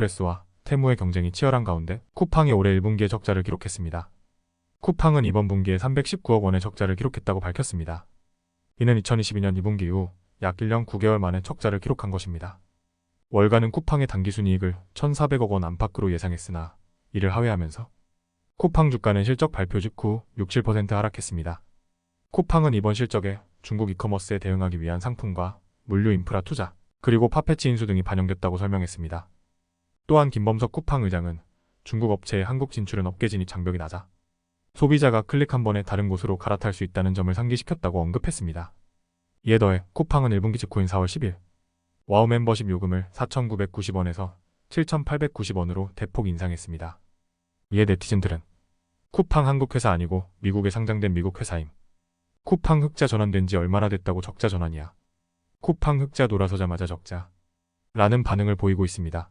알리익스프레스와 테무의 경쟁이 치열한 가운데 쿠팡이 올해 1분기에 적자를 기록했습니다. 쿠팡은 이번 분기에 319억 원의 적자를 기록했다고 밝혔습니다. 이는 2022년 2분기 이후 약 1년 9개월 만에 적자를 기록한 것입니다. 월가는 쿠팡의 당기순이익을 1,400억 원 안팎으로 예상했으나 이를 하회하면서 쿠팡 주가는 실적 발표 직후 67% 하락했습니다. 쿠팡은 이번 실적에 중국 이커머스에 대응하기 위한 상품과 물류 인프라 투자, 그리고 파페치 인수 등이 반영됐다고 설명했습니다. 또한 김범석 쿠팡 의장은 중국 업체의 한국 진출은 업계 진입 장벽이 낮아 소비자가 클릭 한 번에 다른 곳으로 갈아탈 수 있다는 점을 상기시켰다고 언급했습니다. 이에 더해 쿠팡은 1분기 직후인 4월 10일 와우 멤버십 요금을 4,990원에서 7,890원으로 대폭 인상했습니다. 이에 네티즌들은 쿠팡 한국 회사 아니고 미국에 상장된 미국 회사임. 쿠팡 흑자 전환된 지 얼마나 됐다고 적자 전환이야. 쿠팡 흑자 돌아서자마자 적자. 라는 반응을 보이고 있습니다.